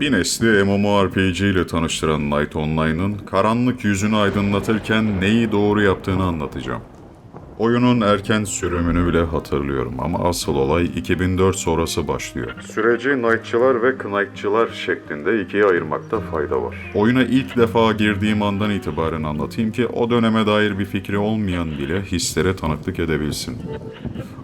Bir nesli MMORPG ile tanıştıran Night Online'ın karanlık yüzünü aydınlatırken neyi doğru yaptığını anlatacağım. Oyunun erken sürümünü bile hatırlıyorum ama asıl olay 2004 sonrası başlıyor. Süreci Knight'çılar ve Knight'çılar şeklinde ikiye ayırmakta fayda var. Oyuna ilk defa girdiğim andan itibaren anlatayım ki o döneme dair bir fikri olmayan bile hislere tanıklık edebilsin.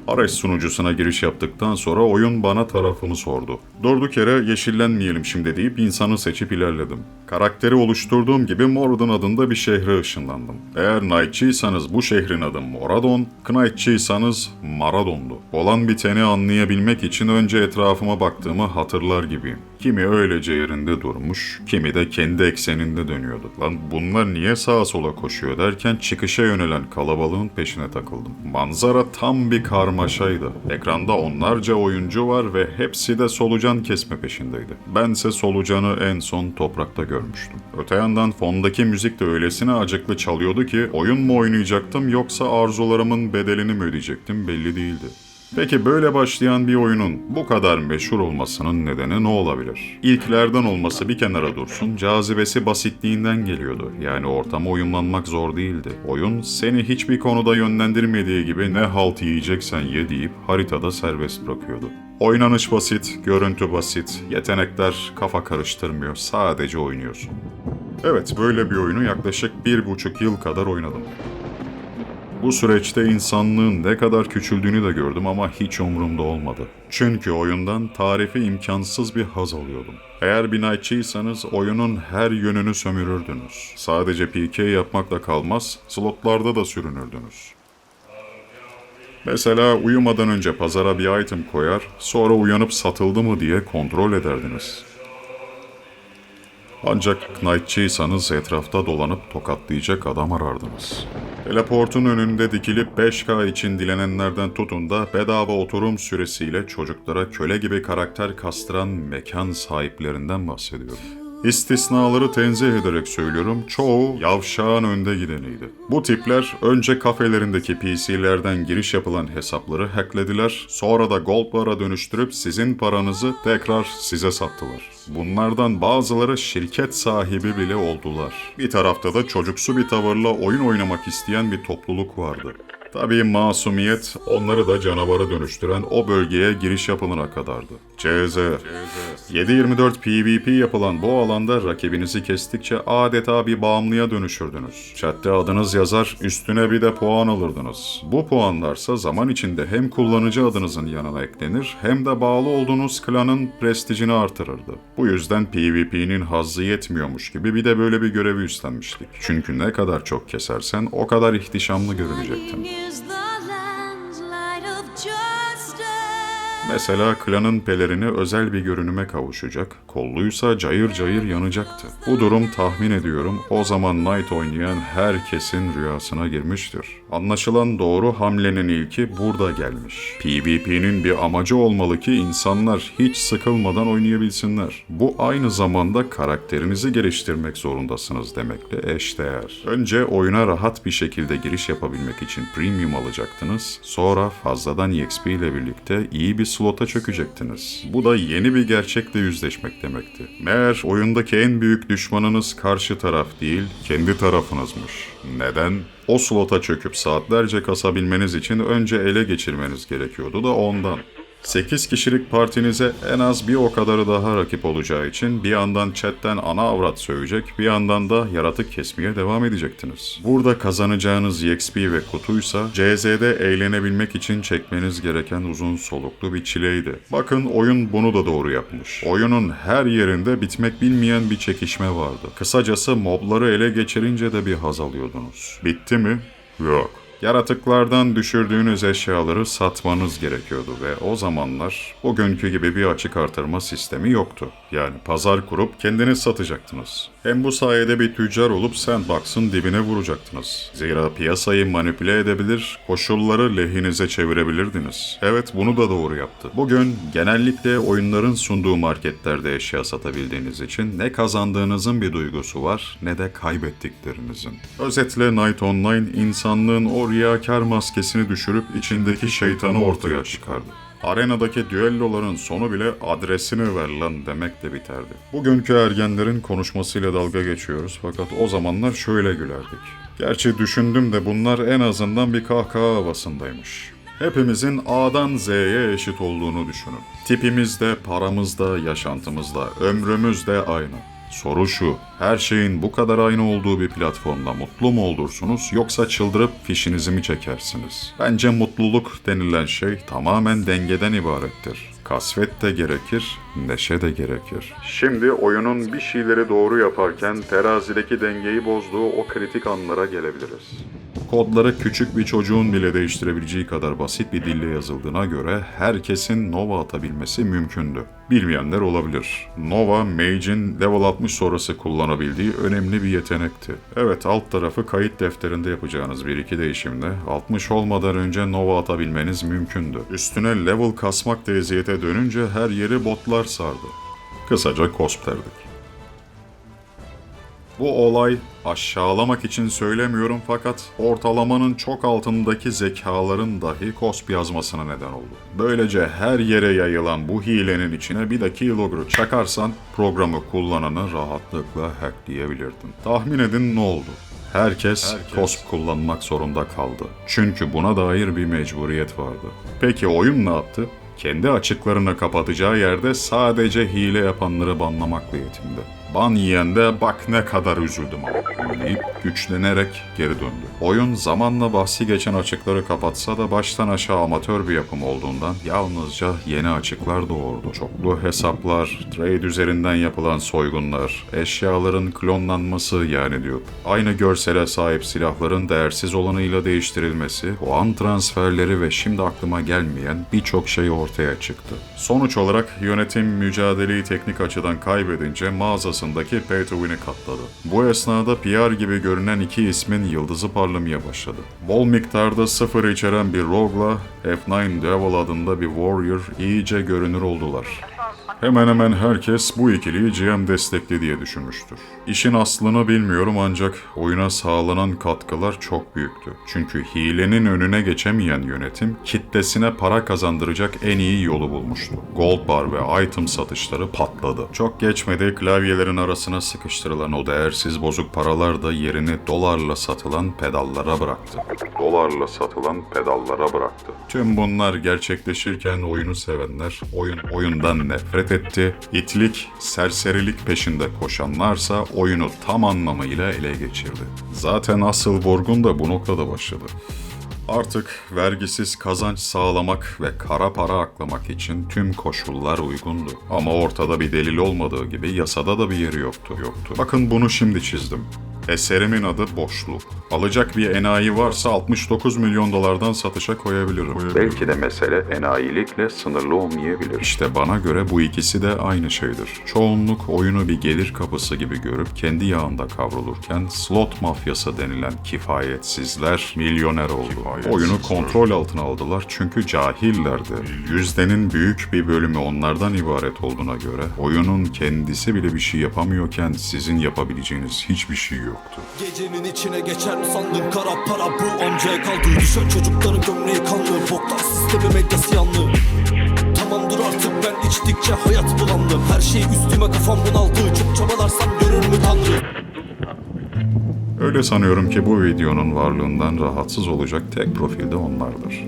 Ares sunucusuna giriş yaptıktan sonra oyun bana tarafımı sordu. Durduk yere yeşillenmeyelim şimdi deyip insanı seçip ilerledim. Karakteri oluşturduğum gibi Moradon adında bir şehre ışınlandım. Eğer Knight'çıysanız bu şehrin adı Moradon, Knight'çıysanız Maradon'du. Olan biteni anlayabilmek için önce etrafıma baktığımı hatırlar gibiyim. Kimi öylece yerinde durmuş, kimi de kendi ekseninde dönüyordu. Lan bunlar niye sağa sola koşuyor derken çıkışa yönelen kalabalığın peşine takıldım. Manzara tam bir karmaşaydı. Ekranda onlarca oyuncu var ve hepsi de solucan kesme peşindeydi. Bense solucanı en son toprakta görmüştüm. Öte yandan fondaki müzik de öylesine acıklı çalıyordu ki oyun mu oynayacaktım yoksa arzularımın bedelini mi ödeyecektim belli değildi. Peki böyle başlayan bir oyunun bu kadar meşhur olmasının nedeni ne olabilir? İlklerden olması bir kenara dursun, cazibesi basitliğinden geliyordu. Yani ortama uyumlanmak zor değildi. Oyun seni hiçbir konuda yönlendirmediği gibi ne halt yiyeceksen ye deyip haritada serbest bırakıyordu. Oynanış basit, görüntü basit, yetenekler kafa karıştırmıyor, sadece oynuyorsun. Evet, böyle bir oyunu yaklaşık bir buçuk yıl kadar oynadım. Bu süreçte insanlığın ne kadar küçüldüğünü de gördüm ama hiç umurumda olmadı. Çünkü oyundan tarifi imkansız bir haz alıyordum. Eğer bir Knight'çıysanız oyunun her yönünü sömürürdünüz. Sadece PK yapmakla kalmaz, slotlarda da sürünürdünüz. Mesela uyumadan önce pazara bir item koyar, sonra uyanıp satıldı mı diye kontrol ederdiniz. Ancak Knight'çıysanız etrafta dolanıp tokatlayacak adam arardınız. Teleportun önünde dikilip 5K için dilenenlerden tutun da bedava oturum süresiyle çocuklara köle gibi karakter kastıran mekan sahiplerinden bahsediyorum. İstisnaları tenzih ederek söylüyorum, çoğu yavşağın önde gideniydi. Bu tipler önce kafelerindeki PC'lerden giriş yapılan hesapları hacklediler, sonra da gold bar'a dönüştürüp sizin paranızı tekrar size sattılar. Bunlardan bazıları şirket sahibi bile oldular. Bir tarafta da çocuksu bir tavırla oyun oynamak isteyen bir topluluk vardı. Tabii masumiyet onları da canavara dönüştüren o bölgeye giriş yapılana kadardı. CZ. 7-24 PvP yapılan bu alanda rakibinizi kestikçe adeta bir bağımlıya dönüşürdünüz. Chatte adınız yazar, üstüne bir de puan alırdınız. Bu puanlarsa zaman içinde hem kullanıcı adınızın yanına eklenir hem de bağlı olduğunuz klanın prestijini artırırdı. Bu yüzden PvP'nin hazzı yetmiyormuş gibi bir de böyle bir görevi üstlenmiştik. Çünkü ne kadar çok kesersen o kadar ihtişamlı görünecektin. Mesela klanın pelerini özel bir görünüme kavuşacak, kolluysa cayır cayır yanacaktı. Bu durum tahmin ediyorum o zaman Knight oynayan herkesin rüyasına girmiştir. Anlaşılan doğru hamlenin ilki burada gelmiş. PvP'nin bir amacı olmalı ki insanlar hiç sıkılmadan oynayabilsinler. Bu aynı zamanda karakterinizi geliştirmek zorundasınız demekle eşdeğer. Önce oyuna rahat bir şekilde giriş yapabilmek için premium alacaktınız. Sonra fazladan EXP ile birlikte iyi bir slota çökecektiniz. Bu da yeni bir gerçekle yüzleşmek demekti. Meğer oyundaki en büyük düşmanınız karşı taraf değil, kendi tarafınızmış. Neden? O slota çöküp saatlerce kasabilmeniz için önce ele geçirmeniz gerekiyordu da ondan. 8 kişilik partinize en az bir o kadarı daha rakip olacağı için bir yandan chatten ana avrat sövecek, bir yandan da yaratık kesmeye devam edecektiniz. Burada kazanacağınız EXP ve kutuysa CZ'de eğlenebilmek için çekmeniz gereken uzun soluklu bir çileydi. Bakın oyun bunu da doğru yapmış. Oyunun her yerinde bitmek bilmeyen bir çekişme vardı. Kısacası mobları ele geçirince de bir haz alıyordunuz. Bitti mi? Yok. Yaratıklardan düşürdüğünüz eşyaları satmanız gerekiyordu ve o zamanlar bugünkü gibi bir açık artırma sistemi yoktu. Yani pazar kurup kendiniz satacaktınız. Hem bu sayede bir tüccar olup sandbox'ın dibine vuracaktınız. Zira piyasayı manipüle edebilir, koşulları lehinize çevirebilirdiniz. Evet bunu da doğru yaptı. Bugün genellikle oyunların sunduğu marketlerde eşya satabildiğiniz için ne kazandığınızın bir duygusu var ne de kaybettiklerinizin. Özetle Night Online insanlığın o riyakar maskesini düşürüp içindeki şeytanı ortaya çıkardı. Arenadaki düelloların sonu bile adresini ver lan demekle biterdi. Bugünkü ergenlerin konuşmasıyla dalga geçiyoruz fakat o zamanlar şöyle gülerdik. Gerçi düşündüm de bunlar en azından bir kahkaha havasındaymış. Hepimizin A'dan Z'ye eşit olduğunu düşünün. Tipimiz de, paramız da, yaşantımız da, ömrümüz de aynı. Soru şu, her şeyin bu kadar aynı olduğu bir platformda mutlu mu olursunuz yoksa çıldırıp fişinizi mi çekersiniz? Bence mutluluk denilen şey tamamen dengeden ibarettir. Kasvet de gerekir, neşe de gerekir. Şimdi oyunun bir şeyleri doğru yaparken terazideki dengeyi bozduğu o kritik anlara gelebiliriz. Kodları küçük bir çocuğun bile değiştirebileceği kadar basit bir dille yazıldığına göre herkesin Nova atabilmesi mümkündü. Bilmeyenler olabilir. Nova, Mage'in level 60 sonrası kullanabildiği önemli bir yetenekti. Evet alt tarafı kayıt defterinde yapacağınız bir iki değişimle 60 olmadan önce Nova atabilmeniz mümkündü. Üstüne level kasmak da eziyete dönünce her yeri botlar sardı. Kısaca cosplerdik. Bu olay aşağılamak için söylemiyorum fakat ortalamanın çok altındaki zekaların dahi kosp yazmasına neden oldu. Böylece her yere yayılan bu hilenin içine bir de keylogger'ı çakarsan programı kullananı rahatlıkla hackleyebilirdin. Tahmin edin ne oldu? Herkes, KOSP kullanmak zorunda kaldı. Çünkü buna dair bir mecburiyet vardı. Peki oyun ne yaptı? Kendi açıklarını kapatacağı yerde sadece hile yapanları banlamakla yetindi. Ban yiyen de bak ne kadar üzüldüm deyip güçlenerek geri döndü. Oyun zamanla bahsi geçen açıkları kapatsa da baştan aşağı amatör bir yapım olduğundan yalnızca yeni açıklar doğurdu. Çoklu hesaplar, trade üzerinden yapılan soygunlar, eşyaların klonlanması yani diyor. Aynı görsele sahip silahların değersiz olanıyla değiştirilmesi, o an transferleri ve şimdi aklıma gelmeyen birçok şey ortaya çıktı. Sonuç olarak yönetim mücadeleyi teknik açıdan kaybedince mağazasındaki pay to win'i katladı. Bu esnada PR gibi görünen iki ismin yıldızı parlamaya başladı. Bol miktarda sıfır içeren bir rogue'la F9 Devil adında bir warrior iyice görünür oldular. Hemen hemen herkes bu ikiliyi GM destekli diye düşünmüştür. İşin aslını bilmiyorum ancak oyuna sağlanan katkılar çok büyüktü. Çünkü hilenin önüne geçemeyen yönetim kitlesine para kazandıracak en iyi yolu bulmuştu. Gold bar ve item satışları patladı. Çok geçmedi klavyelerin arasına sıkıştırılan o değersiz bozuk paralar da yerini dolarla satılan pedallara bıraktı. Dolarla satılan pedallara bıraktı. Tüm bunlar gerçekleşirken oyunu sevenler oyun oyundan nefret etti. İtlik, serserilik peşinde koşanlarsa oyunu tam anlamıyla ele geçirdi. Zaten asıl vurgun da bu noktada başladı. Artık vergisiz kazanç sağlamak ve kara para aklamak için tüm koşullar uygundu. Ama ortada bir delil olmadığı gibi yasada da bir yeri yoktu. Yoktu. Bakın bunu şimdi çizdim. Eserimin adı boşluk. Alacak bir enayi varsa 69 milyon dolardan satışa koyabilirim. Belki de mesele enayilikle sınırlı olmayabilir. İşte bana göre bu ikisi de aynı şeydir. Çoğunluk oyunu bir gelir kapısı gibi görüp kendi yağında kavrulurken slot mafyası denilen kifayetsizler milyoner oldu. Oyunu kontrol altına aldılar çünkü cahillerdi. Yüzdenin büyük bir bölümü onlardan ibaret olduğuna göre oyunun kendisi bile bir şey yapamıyorken sizin yapabileceğiniz hiçbir şey yoktu. Gecenin içine geçer mi sandın kara para bu amcaya kaldı. Düşen çocukların gömleği kanlı Boktan sistemi medyası yanlı Tamam dur artık ben içtikçe hayat bulandı. Her şey üstüme kafam bunaldı. Çok çabalarsam görür mü tanrı? Öyle sanıyorum ki bu videonun varlığından rahatsız olacak tek profil de onlardır.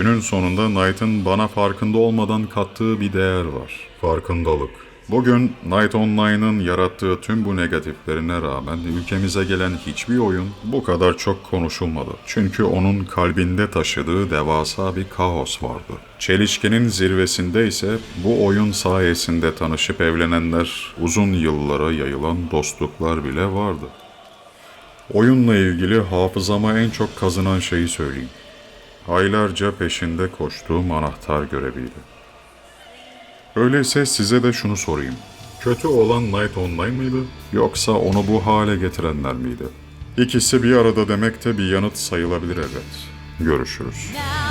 Günün sonunda Knight'ın bana farkında olmadan kattığı bir değer var. Farkındalık. Bugün Night Online'ın yarattığı tüm bu negatiflerine rağmen ülkemize gelen hiçbir oyun bu kadar çok konuşulmadı. Çünkü onun kalbinde taşıdığı devasa bir kaos vardı. Çelişkinin zirvesinde ise bu oyun sayesinde tanışıp evlenenler, uzun yıllara yayılan dostluklar bile vardı. Oyunla ilgili hafızama en çok kazınan şeyi söyleyeyim. Aylarca peşinde koştuğum anahtar göreviydi. Öyleyse size de şunu sorayım. Kötü olan Night Online mıydı? Yoksa onu bu hale getirenler miydi? İkisi bir arada demek de bir yanıt sayılabilir elbet. Görüşürüz. Now